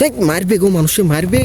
হেক, মারবে গো মানুষে মারবে।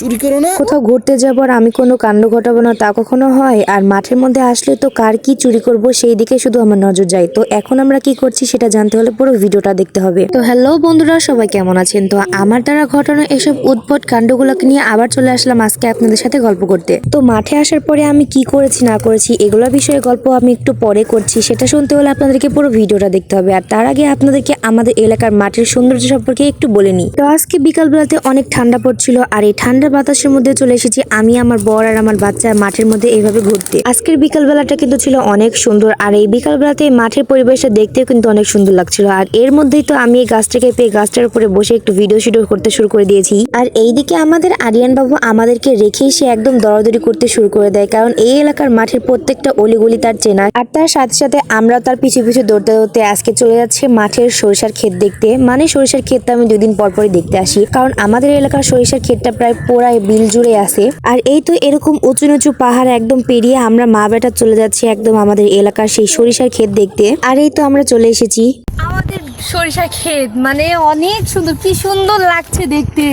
চুরি করো না। কোথাও ঘুরতে যাব আর আমি কোনো কাণ্ড ঘটাবো না, তা কখনো হয়? আর মাঠের মধ্যে আসলে তো কার কি চুরি করব, সেই দিকে শুধু আমার নজর যায়। তো এখন আমরা কি করছি সেটা জানতে হলে পুরো ভিডিওটা দেখতে হবে। তো হ্যালো বন্ধুরা, সবাই কেমন আছেন? তো আমার দ্বারা ঘটানো এসব উদ্ভট কাণ্ডগুলোকে নিয়ে আবার চলে আসলাম আজকে আপনাদের সাথে গল্প করতে। তো মাঠে আসার পরে আমি কি করেছি, না করেছি, এগুলো বিষয়ে গল্প আমি একটু পরে করছি, সেটা শুনতে হলে আপনাদেরকে পুরো ভিডিওটা দেখতে হবে। আর তার আগে আপনাদেরকে আমাদের এলাকার মাঠের সৌন্দর্য সম্পর্কে একটু বলে নিই। তো আজকে বিকালবেলাতে অনেক ঠান্ডা পড়ছিল, আর এই ঠান্ডা বাতাসের মধ্যে চলে এসেছি। আমি, আমার বর আর আমার বাচ্চা মাঠের মধ্যে এইভাবে ঘুরতে। আজকের বিকাল বেলাটা কিন্তু ছিল অনেক সুন্দর, আর এই বিকাল বেলাতে মাঠের পরিবেশটা দেখতেও কিন্তু অনেক সুন্দর লাগছিল। আর এর মধ্যেই তো আমি এই গাছটাকে পেয়ে গাছটার উপরে বসে একটু ভিডিও শিডিও করতে শুরু করে দিয়েছি। আর এইদিকে আমাদের আরিয়ান বাবু আমাদেরকে রেখেই সে একদম দরাদরি করতে শুরু করে দেয়, কারণ এই এলাকার মাঠের প্রত্যেকটা অলিগলি তার চেনা। আর তার সাথে সাথে আমরা তার পিছু পিছু দৌড়তে দৌড়তে আজকে চলে যাচ্ছে মাঠের সরিষার ক্ষেত দেখতে। মানে সরিষার ক্ষেতটা আমি দুদিন পর পরই দেখতে আসি, কারণ আমাদের এলাকার সরিষার ক্ষেতটা প্রায় পোড়ায় বিল জুড়ে আছে। আর এই তো এরকম উঁচু নিচু পাহাড় একদম পেরিয়ে আমরা মা বেটা চলে যাচ্ছি একদম আমাদের এলাকার সেই সরিষার ক্ষেত দেখতে। আর এই তো আমরা চলে এসেছি। আমাদের সরিষার ক্ষেত মানে অনেক সুন্দর, কি সুন্দর লাগছে দেখতে।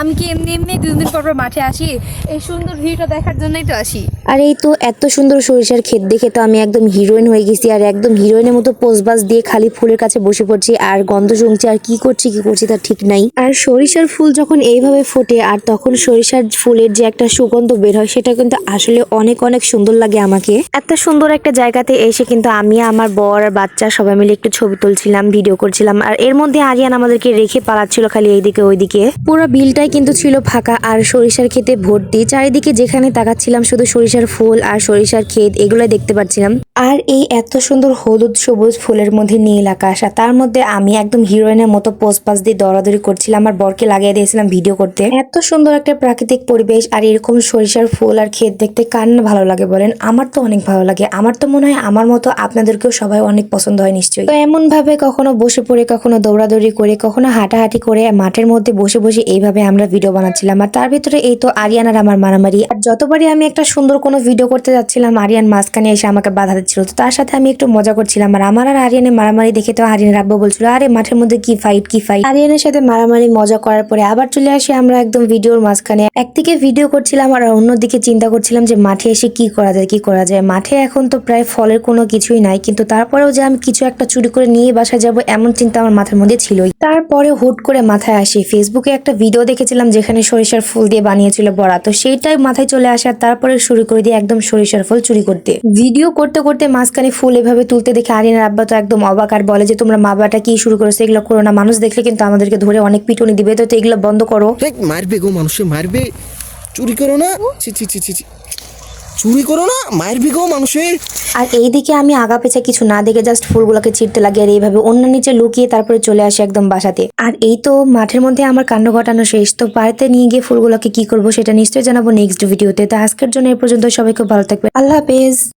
আমি কি এমনি এমনি দুদিন দিন পর পর মাঠে আসি? এই সুন্দর ভিউটা দেখার জন্যই তো আসি। আর এই তো এত সুন্দর সরিষার ক্ষেত দেখে তো আমি একদম হিরোইন হয়ে গেছি, আর একদম হিরোইনের মতো পোজবাজ দিয়ে খালি ফুলের কাছে বসে পড়ছি, আর গন্ধ শুনছি, আর কি করছি কি করছি তার ঠিক নাই। আর সরিষার ফুল যখন এইভাবে ফোটে, আর তখন সরিষার ফুলের যে একটা সুগন্ধ বের হয়, সেটা কিন্তু আসলে অনেক অনেক সুন্দর লাগে আমাকে। এত সুন্দর একটা জায়গাতে এসে কিন্তু আমি আমার বর আর বাচ্চা সবাই মিলে একটু ছবি তুলছিলাম, ভিডিও করছিলাম, আর এর মধ্যে আরিয়ান আমাদেরকে রেখে পালাচ্ছিল খালি এইদিকে ওইদিকে। পুরো বিলটাই কিন্তু ছিল ফাঁকা, আর সরিষার ক্ষেতে ভর্তি, চারিদিকে যেখানে তাকাচ্ছিলাম শুধু সরিষার ফুল আর সরিষার ক্ষেত এগুলো দেখতে পাচ্ছিলাম। আর এই এত সুন্দর হলুদ সবুজ ফুলের মধ্যে নীল আকাশ, আর তার মধ্যে আমি একদম হিরোইনের মতো পোজ পাস দিয়ে দৌড়াদৌড়ি করছিলাম, আমার বরকে লাগিয়ে দিয়েছিলাম ভিডিও করতে। এত সুন্দর একটা প্রাকৃতিক পরিবেশ আর এরকম সরিষার ফুল আর ক্ষেত দেখতে কার না ভালো লাগে বলেন? আমার তো অনেক ভালো লাগে। আমার তো মনে হয় আমার মতো আপনাদেরকেও সবাই অনেক পছন্দ হয় নিশ্চয়ই। তো এমন ভাবে কখনো বসে পড়ে, কখনো দৌড়াদৌড়ি করে, কখনো হাঁটাহাঁটি করে মাঠের মধ্যে বসে বসে এইভাবে আমরা ভিডিও বানাচ্ছিলাম। আর তার ভিতরে এই তো আরিয়ান আর আমার মারামারি। আর যতবারই আমি একটা সুন্দর কোনো ভিডিও করতে যাচ্ছিলাম, আরিয়ান মাঝখানে এসে আমাকে বাধা দিচ্ছিল। তো তার সাথে আমি একটু মজা করছিলাম। আর আমার আর আরিয়ানের মারামারি দেখে তো আরিয়ানের আব্বু বলছিল, আরে, মাঠের মধ্যে কি ফাইট কি ফাইট আরিয়ানের সাথে মারামারি, মজা করার পরে আবার চলে আসি আমরা একদম ভিডিওর মাঝখানে। একদিকে ভিডিও করছিলাম আর অন্যদিকে চিন্তা করছিলাম যে মাঠে এসে কি করা যায়, কি করা যায়। মাঠে এখন তো প্রায় ফলের কোনো কিছুই নাই, কিন্তু তারপরেও যে আমি কিছু একটা চুরি করে নিয়ে বাসায় যাব, এমন চিন্তা আমার মাথার মধ্যে ছিলই। তারপরে হুট করে মাথায় আসি। ফেসবুকে একটা ভিডিও দেখেছিলাম যেখানে সরিষার ফুল দিয়ে বানিয়েছিল বড়া। তো সেইটাই মাথায় চলে আসে আর তারপরে শুরু করে দিয়ে একদম সরিষার ফুল চুরি করতে। ভিডিও করতে করতে মাঝখানে ফুল এভাবে তুলতে দেখে আরিনার আব্বা তো একদম অবাক আর বলে যে, তোমরা মা বাবাটা কি শুরু করেছ? এগুলো করো না। মানুষ দেখলে কিন্তু আমাদেরকে ধরে অনেক পিটুনি দিবে। তো এগুলো বন্ধ করো। মারবে গো মানুষে, মারবে। চুরি করো না। চুরি করো না, মায়ের গো মানুষের। আর এইদিকে আমি আগা পেছা কিছু না দেখে জাস্ট ফুলগুলোকে ছিটতে লাগে আর এইভাবে অন্য নিচে লুকিয়ে তারপরে চলে আসে একদম বাসাতে। আর এই তো মাঠের মধ্যে আমার কাণ্ড ঘটানো শেষ। তো বাড়িতে নিয়ে গিয়ে ফুলগুলোকে কি করব সেটা নিশ্চয়ই জানাব নেক্সট ভিডিওতে তো। আজকের জন্য এ পর্যন্ত সবাইকে ভালো থাকবে আল্লাহ হাফেজ।